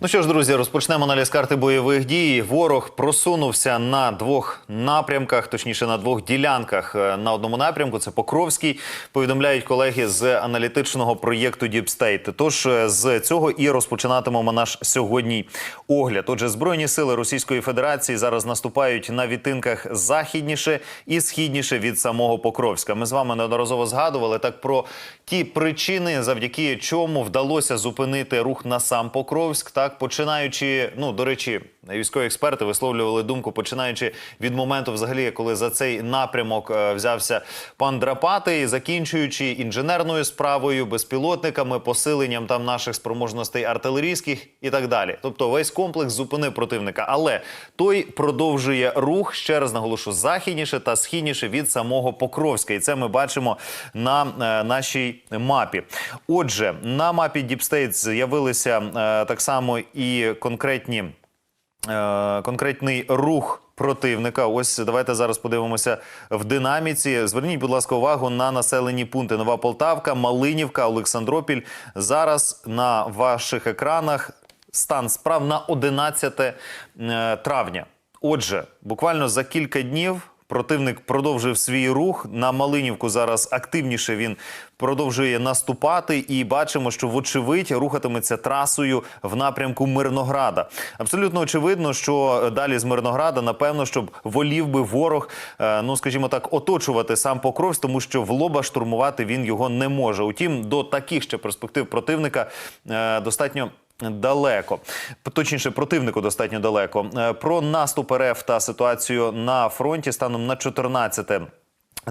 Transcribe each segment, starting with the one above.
Ну що ж, друзі, розпочнемо аналіз карти бойових дій. Ворог просунувся на двох напрямках, точніше на двох ділянках. Е, На одному напрямку це Покровський. Повідомляють колеги з аналітичного проєкту State. Тож е, з цього і розпочинатимемо наш сьогодні огляд. Отже, збройні сили Російської Федерації зараз наступають на відтинках західніше і східніше від самого Покровська. Ми з вами неодноразово згадували так про ті причини, завдяки чому вдалося зупинити рух на сам Покровськ. Так починаючи, ну до речі, військові експерти висловлювали думку, починаючи від моменту, взагалі, коли за цей напрямок е, взявся пан Драпатий, закінчуючи інженерною справою, безпілотниками, посиленням там наших спроможностей артилерійських і так далі. Тобто весь комплекс зупинив противника, але той продовжує рух ще раз наголошу західніше та східніше від самого Покровська, і це ми бачимо на е, нашій мапі. Отже, на мапі State з'явилися е, так само і конкретні е, конкретний рух. Противника, ось давайте зараз подивимося в динаміці. Зверніть, будь ласка, увагу на населені пункти Нова Полтавка, Малинівка, Олександропіль. Зараз на ваших екранах стан справ на 11 е, травня. Отже, буквально за кілька днів противник продовжив свій рух на Малинівку. Зараз активніше він продовжує наступати, і бачимо, що вочевидь рухатиметься трасою в напрямку Мирнограда. Абсолютно очевидно, що далі з Мирнограда, напевно, щоб волів би ворог, е, ну скажімо так, оточувати сам Покровськ, тому що в лоба штурмувати він його не може. Утім, до таких ще перспектив противника е, достатньо. Далеко, точніше, противнику достатньо далеко. Е, Про наступ РФ та ситуацію на фронті станом на 14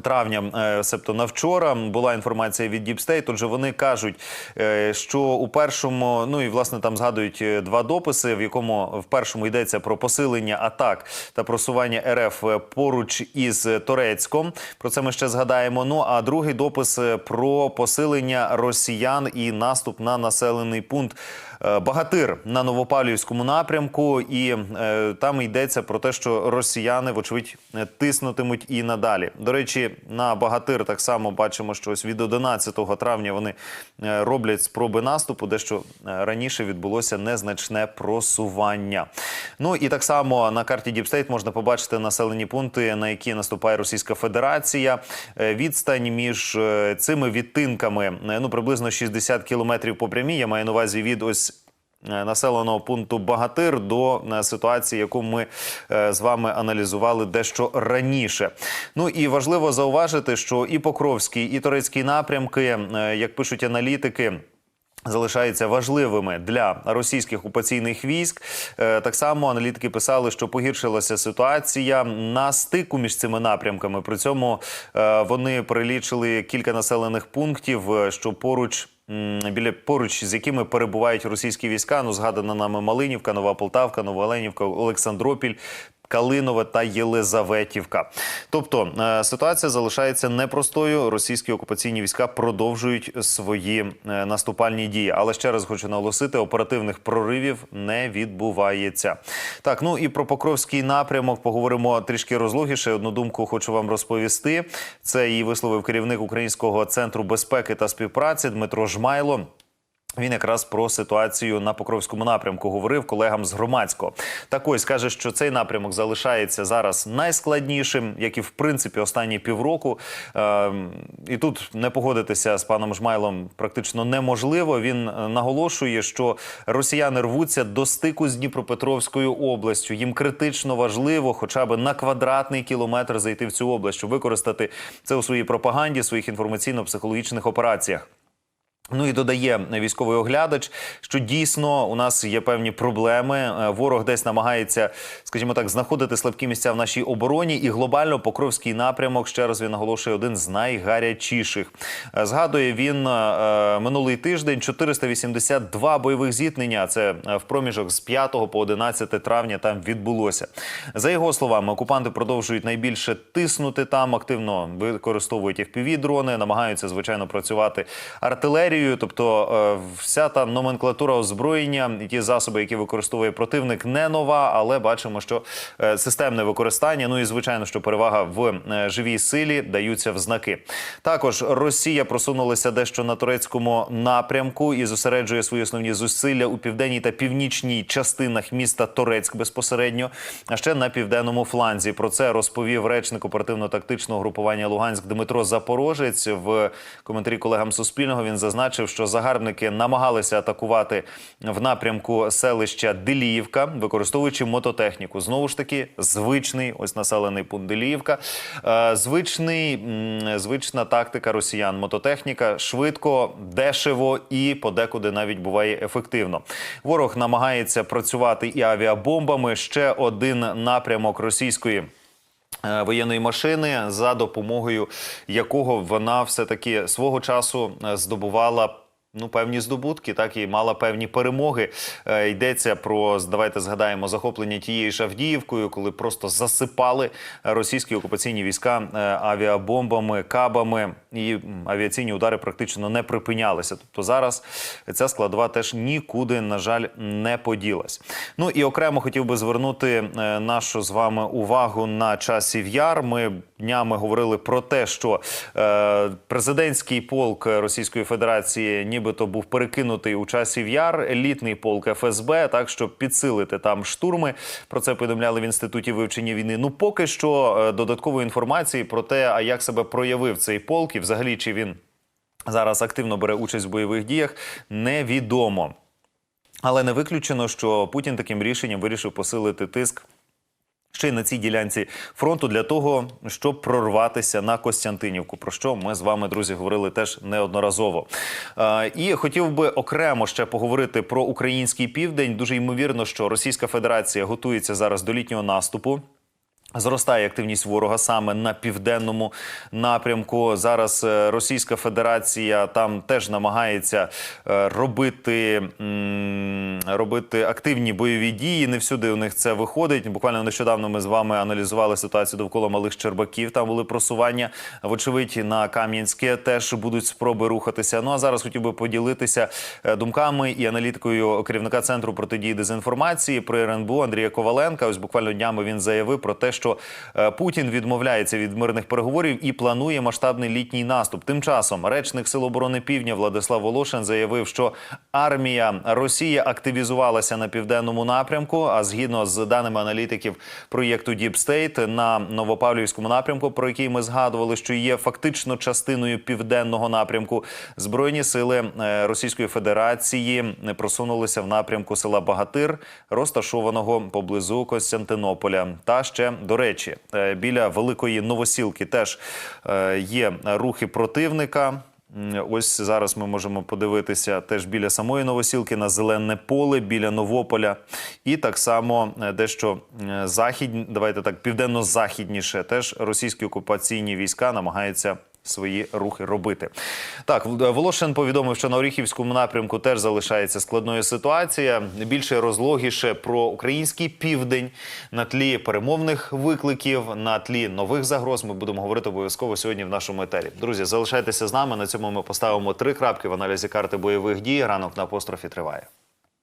Травня, е, себто на вчора, була інформація від State, Отже, вони кажуть, е, що у першому, ну і власне там згадують два дописи, в якому в першому йдеться про посилення атак та просування РФ поруч із Торецьком. Про це ми ще згадаємо. Ну а другий допис про посилення росіян і наступ на населений пункт. Е, Багатир на Новопавлівському напрямку, і е, там йдеться про те, що росіяни, вочевидь, е, тиснутимуть і надалі. До речі, на Багатир так само бачимо, що ось від 11 травня вони е, роблять спроби наступу, дещо раніше відбулося незначне просування. Ну і так само на карті State можна побачити населені пункти, на які наступає Російська Федерація. Відстань між цими відтинками ну приблизно 60 кілометрів по прямій. Я маю на увазі від ось. Е, Населеного пункту Багатир до е, ситуації, яку ми е, з вами аналізували дещо раніше. Ну і важливо зауважити, що і Покровський, і Торецький напрямки, як пишуть аналітики. Залишаються важливими для російських окупаційних військ. Так само аналітики писали, що погіршилася ситуація на стику між цими напрямками. При цьому вони перелічили кілька населених пунктів, що поруч. Біля поруч з якими перебувають російські війська, ну згадана нами Малинівка, Нова Полтавка, Новоленівка, Олександропіль. Калинове та Єлизаветівка. Тобто е, ситуація залишається непростою. Російські окупаційні війська продовжують свої е, наступальні дії. Але ще раз хочу наголосити: оперативних проривів не відбувається. Так, ну і про Покровський напрямок поговоримо трішки розлогіше. Одну думку хочу вам розповісти. Це її висловив керівник Українського центру безпеки та співпраці Дмитро Жмайло. Він якраз про ситуацію на Покровському напрямку говорив колегам з громадського. Так ось каже, що цей напрямок залишається зараз найскладнішим, як і в принципі останні півроку. Е, і тут не погодитися з паном Жмайлом практично неможливо. Він е, наголошує, що росіяни рвуться до стику з Дніпропетровською областю. Їм критично важливо, хоча б на квадратний кілометр зайти в цю область, щоб використати це у своїй пропаганді, своїх інформаційно-психологічних операціях. Ну і додає військовий оглядач, що дійсно у нас є певні проблеми. Е, Ворог десь намагається, скажімо так, знаходити слабкі місця в нашій обороні. І глобально Покровський напрямок ще раз він наголошує один з найгарячіших. Е, Згадує він е, минулий тиждень 482 бойових зіткнення. Це в проміжок з 5 по 11 травня там відбулося. За його словами, окупанти продовжують найбільше тиснути там, активно використовують fpv дрони намагаються звичайно працювати артилерією. Артилерією, тобто е, вся та номенклатура озброєння і ті засоби, які використовує противник, не нова, але бачимо, що е, системне використання. Ну і звичайно, що перевага в е, живій силі даються в знаки. Також Росія просунулася дещо на турецькому напрямку і зосереджує свої основні зусилля у південній та північній частинах міста Торецьк безпосередньо, а ще на південному фланзі. Про це розповів речник оперативно-тактичного групування Луганськ Дмитро Запорожець в коментарі колегам Суспільного. Він зазначив, що загарбники намагалися атакувати в напрямку селища Деліївка, використовуючи мототехніку. Знову ж таки, звичний ось населений пункт Деліївка. Е, Звичний звична тактика росіян. Мототехніка швидко, дешево і подекуди навіть буває ефективно. Ворог намагається працювати і авіабомбами. Ще один напрямок російської. Е, Воєнної машини, за допомогою якого вона все таки свого часу е, здобувала ну певні здобутки, так і мала певні перемоги. Е, йдеться про давайте згадаємо захоплення тією ж Авдіївкою, коли просто засипали російські окупаційні війська е, авіабомбами, кабами, і авіаційні удари практично не припинялися. Тобто зараз ця складова теж нікуди, на жаль, не поділась. Ну і окремо хотів би звернути е, нашу з вами увагу на часів яр. Ми днями говорили про те, що е, президентський полк Російської Федерації нібито був перекинутий у часів яр, елітний полк ФСБ, так щоб підсилити там штурми. Про це повідомляли в інституті вивчення війни. Ну поки що е, додаткової інформації про те, а як себе проявив цей полк, і взагалі чи він зараз активно бере участь в бойових діях, невідомо. Але не виключено, що Путін таким рішенням вирішив посилити тиск. Ще й на цій ділянці фронту для того, щоб прорватися на Костянтинівку, про що ми з вами, друзі, говорили теж неодноразово. І хотів би окремо ще поговорити про український південь. Дуже ймовірно, що Російська Федерація готується зараз до літнього наступу. Зростає активність ворога саме на південному напрямку. Зараз е, Російська Федерація там теж намагається е, робити, робити активні бойові дії. Не всюди у них це виходить. Буквально нещодавно ми з вами аналізували ситуацію довкола малих Щербаків. Там були просування. Вочевидь, на Кам'янське теж будуть спроби рухатися. Ну а зараз хотів би поділитися е, думками і аналітикою керівника центру протидії дезінформації при РНБО Андрія Коваленка. Ось буквально днями він заявив про те, що е, Путін відмовляється від мирних переговорів і планує масштабний літній наступ. Тим часом речник Сил оборони Півдня Владислав Волошин заявив, що армія Росії активізувалася на південному напрямку. А згідно з даними аналітиків проєкту State, на Новопавлівському напрямку, про який ми згадували, що є фактично частиною південного напрямку, збройні сили е, Російської Федерації просунулися в напрямку села Багатир, розташованого поблизу Костянтинополя. Та ще до речі, е, біля великої новосілки теж е, є рухи противника. Ось зараз ми можемо подивитися теж біля самої новосілки на зелене поле біля Новополя, і так само е, дещо західні, давайте так південно-західніше. Теж російські окупаційні війська намагаються. Свої рухи робити так. В- Волошин повідомив, що на Оріхівському напрямку теж залишається складною ситуація. Більше розлогіше про український південь на тлі перемовних викликів, на тлі нових загроз. Ми будемо говорити обов'язково сьогодні в нашому етері. Друзі, залишайтеся з нами. На цьому ми поставимо три крапки в аналізі карти бойових дій. Ранок на апострофі триває.